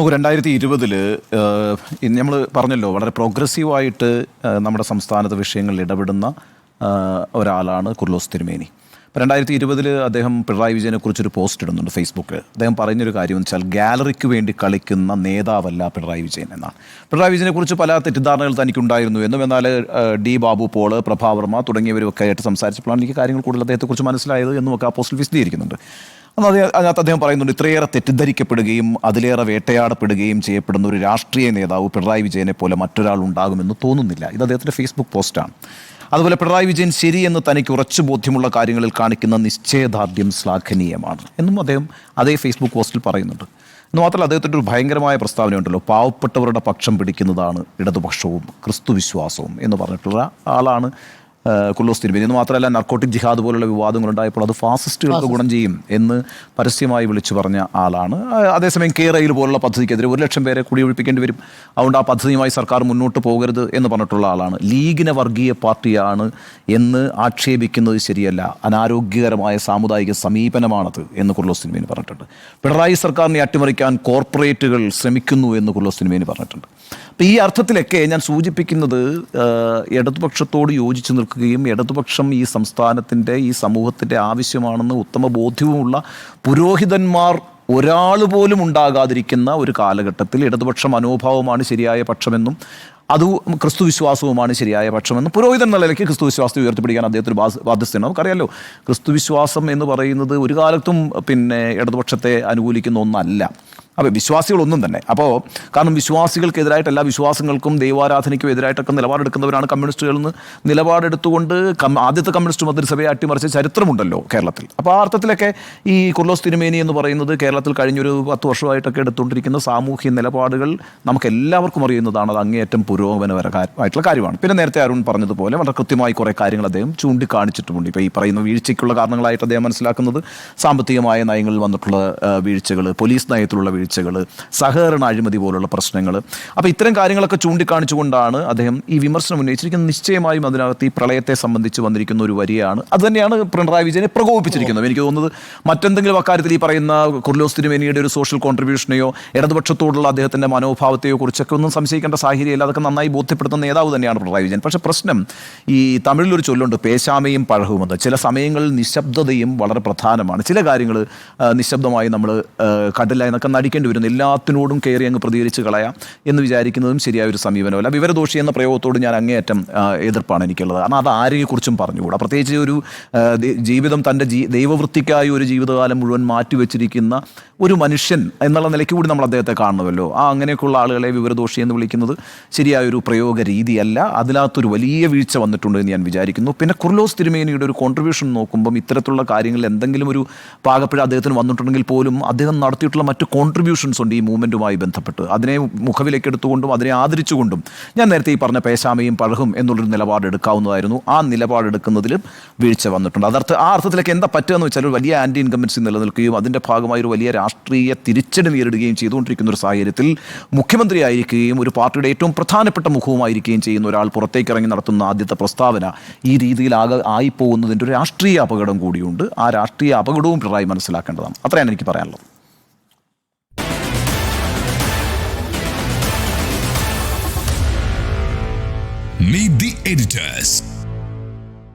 നമുക്ക് രണ്ടായിരത്തി ഇരുപതിൽ നമ്മൾ പറഞ്ഞല്ലോ വളരെ പ്രോഗ്രസീവായിട്ട് നമ്മുടെ സംസ്ഥാനത്തെ വിഷയങ്ങളിൽ ഇടപെടുന്ന ഒരാളാണ് കുർലോസ് തിരുമേനി. അപ്പോൾ രണ്ടായിരത്തി ഇരുപതിൽ അദ്ദേഹം പിണറായി വിജയനെ കുറിച്ചൊരു പോസ്റ്റ് ഇടുന്നുണ്ട് ഫേസ്ബുക്കിൽ അദ്ദേഹം പറഞ്ഞൊരു കാര്യം എന്ന് വെച്ചാൽ ഗാലറിക്ക് വേണ്ടി കളിക്കുന്ന നേതാവല്ല പിണറായി വിജയൻ എന്നാണ്. പിണറായി വിജയനെ കുറിച്ച് പല തെറ്റിദ്ധാരണകൾ തനിക്കുണ്ടായിരുന്നു. എന്നും എന്നാൽ ഡി ബാബു പോൾ പ്രഭാവർമ്മ തുടങ്ങിയവരൊക്കെ ആയിട്ട് സംസാരിച്ചപ്പോഴാണ് എനിക്ക് കാര്യങ്ങൾ കൂടുതൽ അദ്ദേഹത്തെക്കുറിച്ച് മനസ്സിലായത് എന്നും ഒക്കെ ആ പോസ്റ്റിൽ വിശദീകരിക്കുന്നുണ്ട്. അന്ന് അത് അതിനകത്ത് അദ്ദേഹം പറയുന്നുണ്ട് ഇത്രയേറെ തെറ്റിദ്ധരിക്കപ്പെടുകയും അതിലേറെ വേട്ടയാടപ്പെടുകയും ചെയ്യപ്പെടുന്ന ഒരു രാഷ്ട്രീയ നേതാവ് പിണറായി വിജയനെ പോലെ മറ്റൊരാൾ ഉണ്ടാകുമെന്ന് തോന്നുന്നില്ല. ഇത് അദ്ദേഹത്തിന്റെ ഫേസ്ബുക്ക് പോസ്റ്റാണ് അതുപോലെ പിണറായി വിജയൻ ശരിയെന്ന് തനിക്ക് ഉറച്ചു ബോധ്യമുള്ള കാര്യങ്ങളിൽ കാണിക്കുന്ന നിശ്ചയദാർഢ്യം ശ്ലാഘനീയമാണ് എന്നും അദ്ദേഹം അതേ ഫേസ്ബുക്ക് പോസ്റ്റിൽ പറയുന്നുണ്ട്. എന്ന് മാത്രമല്ല അദ്ദേഹത്തിന്റെ ഒരു ഭയങ്കരമായ പ്രസ്താവനയുണ്ടല്ലോ പാവപ്പെട്ടവരുടെ പക്ഷം പിടിക്കുന്നതാണ് ഇടതുപക്ഷവും ക്രിസ്തുവിശ്വാസവും എന്ന് പറഞ്ഞിട്ടുള്ള ആളാണ് തിരുമേനി എന്ന് മാത്രമല്ല നർക്കോട്ടിക് ജിഹാദ് പോലുള്ള വിവാദങ്ങൾ വിവാദങ്ങളുണ്ടായപ്പോൾ അത് ഫാസിസ്റ്റുകൾക്ക് ഗുണം ചെയ്യും എന്ന് പരസ്യമായി വിളിച്ചു പറഞ്ഞ ആളാണ്. അതേസമയം കേരയിൽ പോലുള്ള പദ്ധതിക്കെതിരെ ഒരു ലക്ഷം പേരെ കുടിയൊഴിപ്പിക്കേണ്ടി വരും. അതുകൊണ്ട് ആ പദ്ധതിയുമായി സർക്കാർ മുന്നോട്ട് പോകരുത് എന്ന് പറഞ്ഞിട്ടുള്ള ആളാണ്. ലീഗിനെ വർഗീയ പാർട്ടിയാണ് എന്ന് ആക്ഷേപിക്കുന്നത് ശരിയല്ല. അനാരോഗ്യകരമായ സാമുദായിക സമീപനമാണത് എന്ന് കുർലോസ് തിരുമേനി പറഞ്ഞിട്ടുണ്ട്. പിണറായി സർക്കാരിനെ അട്ടിമറിക്കാൻ കോർപ്പറേറ്റുകൾ ശ്രമിക്കുന്നു എന്ന് കുർലോസ് തിരുമേനി പറഞ്ഞിട്ടുണ്ട്. അപ്പം ഈ അർത്ഥത്തിലൊക്കെ ഞാൻ സൂചിപ്പിക്കുന്നത് ഇടതുപക്ഷത്തോട് യോജിച്ച് നിൽക്കുകയും ഇടതുപക്ഷം ഈ സംസ്ഥാനത്തിന്റെ ഈ സമൂഹത്തിന്റെ ആവശ്യമാണെന്ന് ഉത്തമ ബോധ്യവുമുള്ള പുരോഹിതന്മാർ ഒരാൾ പോലും ഉണ്ടാകാതിരിക്കുന്ന ഒരു കാലഘട്ടത്തിൽ ഇടതുപക്ഷ മനോഭാവമാണ് ശരിയായ പക്ഷമെന്നും അത് ക്രിസ്തു വിശ്വാസവുമാണ് ശരിയായ പക്ഷമെന്നും പുരോഹിതൻ എന്ന നിലയ്ക്ക് ക്രിസ്തു വിശ്വാസത്തെ ഉയർത്തിപ്പിടിക്കാൻ അദ്ദേഹത്തിന് ബാധ്യസ്ഥയാണ്. നമുക്കറിയാലോ ക്രിസ്തു വിശ്വാസം എന്ന് പറയുന്നത് ഒരു കാലത്തും പിന്നെ ഇടതുപക്ഷത്തെ അനുകൂലിക്കുന്ന ഒന്നല്ല. അപ്പോൾ വിശ്വാസികളൊന്നും തന്നെ. അപ്പോൾ കാരണം വിശ്വാസികൾക്കെതിരായിട്ട് എല്ലാ വിശ്വാസങ്ങൾക്കും ദൈവാരാധനയ്ക്കും എതിരായിട്ടൊക്കെ നിലപാടെടുക്കുന്നവരാണ് കമ്മ്യൂണിസ്റ്റുകൾ എന്ന് നിലപാടെടുത്തുകൊണ്ട് ആദ്യത്തെ കമ്മ്യൂണിസ്റ്റ് മന്ത്രിസഭയെ അട്ടിമറിച്ച ചരിത്രമുണ്ടല്ലോ കേരളത്തിൽ. അപ്പോൾ ആ അർത്ഥത്തിലൊക്കെ ഈ കുർലോസ് തിരുമേനി എന്ന് പറയുന്നത് കേരളത്തിൽ കഴിഞ്ഞൊരു പത്ത് വർഷമായിട്ടൊക്കെ എടുത്തുകൊണ്ടിരിക്കുന്ന സാമൂഹ്യ നിലപാടുകൾ നമുക്ക് എല്ലാവർക്കും അറിയുന്നതാണ്. അത് അങ്ങേയറ്റം പുരോഗമനപരമായിട്ടുള്ള കാര്യമാണ്. പിന്നെ നേരത്തെ അരുൺ പറഞ്ഞതുപോലെ വളരെ കൃത്യമായി കുറേ കാര്യങ്ങൾ അദ്ദേഹം ചൂണ്ടിക്കാണിച്ചിട്ടുമുണ്ട്. ഇപ്പോൾ ഈ പറയുന്ന വീഴ്ചയ്ക്കുള്ള കാരണങ്ങളായിട്ട് അദ്ദേഹം മനസ്സിലാക്കുന്നത് സാമ്പത്തികമായ നയങ്ങളിൽ വന്നിട്ടുള്ള വീഴ്ചകൾ പോലീസ് നയത്തിലുള്ള വീഴ്ചകൾ സഹകരണ അഴിമതി പോലുള്ള പ്രശ്നങ്ങൾ അപ്പോൾ ഇത്തരം കാര്യങ്ങളൊക്കെ ചൂണ്ടിക്കാണിച്ചുകൊണ്ടാണ് അദ്ദേഹം ഈ വിമർശനം ഉന്നയിച്ചിരിക്കുന്നത്. നിശ്ചയമായും അതിനകത്ത് ഈ പ്രളയത്തെ സംബന്ധിച്ച് വന്നിരിക്കുന്ന ഒരു വരിയാണ്. അതുതന്നെയാണ് പിണറായി വിജയനെ പ്രകോപിപ്പിച്ചിരിക്കുന്നത്. എനിക്ക് തോന്നുന്നത് മറ്റെന്തെങ്കിലും അക്കാര്യത്തിൽ ഈ പറയുന്ന കുർലോസ് തിരുമേനിയുടെ ഒരു സോഷ്യൽ കോൺട്രിബ്യൂഷനെയോ ഇടതുപക്ഷത്തോടുള്ള അദ്ദേഹത്തിന്റെ മനോഭാവത്തെയോ കുറിച്ചൊക്കെ ഒന്നും സംശയിക്കേണ്ട സാഹചര്യമില്ല. അതൊക്കെ നന്നായി ബോധ്യപ്പെടുത്തുന്ന നേതാവ് തന്നെയാണ് പിണറായി വിജയൻ. പക്ഷേ പ്രശ്നം ഈ തമിഴിലൊരു ചൊല്ലുണ്ട് പേശാമയും പഴകുമെന്ന് ചില സമയങ്ങളിൽ നിശബ്ദതയും വളരെ പ്രധാനമാണ്. ചില കാര്യങ്ങൾ നിശബ്ദമായി നമ്മൾ കണ്ടില്ല എന്നൊക്കെ നടിക്കേണ്ടി വരുന്നു എല്ലാത്തിനോടും കയറി അങ്ങ് പ്രതികരിച്ച് കളയാം എന്ന് വിചാരിക്കുന്നതും ശരിയായ ഒരു സമീപനമല്ല. വിവരദോഷി എന്ന പ്രയോഗത്തോട് ഞാൻ അങ്ങേയറ്റം എതിർപ്പാണ് എനിക്കുള്ളത്. കാരണം അത് ആരെക്കുറിച്ചും പറഞ്ഞുകൂടാ. പ്രത്യേകിച്ച് ഒരു ജീവിതം തന്റെ ജീ ദൈവവൃത്തിക്കായി ഒരു ജീവിതകാലം മുഴുവൻ മാറ്റിവെച്ചിരിക്കുന്ന ഒരു മനുഷ്യൻ എന്നുള്ള നിലയ്ക്ക് കൂടി നമ്മൾ അദ്ദേഹത്തെ കാണണമല്ലോ ആ അങ്ങനെയൊക്കെയുള്ള ആളുകളെ വിവരദോഷി എന്ന് വിളിക്കുന്നത് ശരിയായ ഒരു പ്രയോഗ രീതിയല്ല. അതിനകത്തൊരു വലിയ വീഴ്ച വന്നിട്ടുണ്ട് എന്ന് ഞാൻ വിചാരിക്കുന്നു. പിന്നെ കുർലോസ് തിരുമേനിയുടെ ഒരു കോൺട്രിബ്യൂഷൻ നോക്കുമ്പം ഇത്തരത്തിലുള്ള കാര്യങ്ങളിൽ എന്തെങ്കിലും ഒരു പാകപ്പിഴ അദ്ദേഹത്തിന് വന്നിട്ടുണ്ടെങ്കിൽ പോലും അദ്ദേഹം നടത്തിയിട്ടുള്ള മറ്റ് കോൺട്രിബ്യൂഷൻസ് ഉണ്ട് ഈ മൂവ്മെന്റുമായി ബന്ധപ്പെട്ട്. അതിനെ മുഖവിലേക്ക് എടുത്തുകൊണ്ടും അതിനെ ആദരിച്ചുകൊണ്ടും ഞാൻ നേരത്തെ ഈ പറഞ്ഞ പേശാമയും പഴകും എന്നുള്ളൊരു നിലപാടെടുക്കാവുന്നതായിരുന്നു ആ നിലപാടെടുക്കുന്നതിൽ വീഴ്ച വന്നിട്ടുണ്ട്. അതർത്ഥ ആ അർത്ഥത്തിലേക്ക് എന്താ പറ്റുകയെന്ന് വെച്ചാൽ ഒരു വലിയ ആന്റി ഇൻകമ്പൻസി നിലനിൽക്കുകയും അതിന്റെ ഭാഗമായി ഒരു വലിയ രാഷ്ട്രീയ തിരിച്ചടി നേരിടുകയും ചെയ്തുകൊണ്ടിരിക്കുന്ന ഒരു സാഹചര്യത്തിൽ മുഖ്യമന്ത്രിയായിരിക്കുകയും ഒരു പാർട്ടിയുടെ ഏറ്റവും പ്രധാനപ്പെട്ട മുഖവുമായിരിക്കുകയും ചെയ്യുന്ന ഒരാൾ പുറത്തേക്ക് ഇറങ്ങി നടത്തുന്ന ആദ്യത്തെ പ്രസ്താവന ഈ രീതിയിലാകെ ആയിപ്പോകുന്നതിന്റെ ഒരു രാഷ്ട്രീയ അപകടം കൂടിയുണ്ട്. ആ രാഷ്ട്രീയ അപകടവും പിണറായി മനസ്സിലാക്കേണ്ടതാണ്. അത്രയാണ് എനിക്ക് പറയാനുള്ളത്. Meet the editors.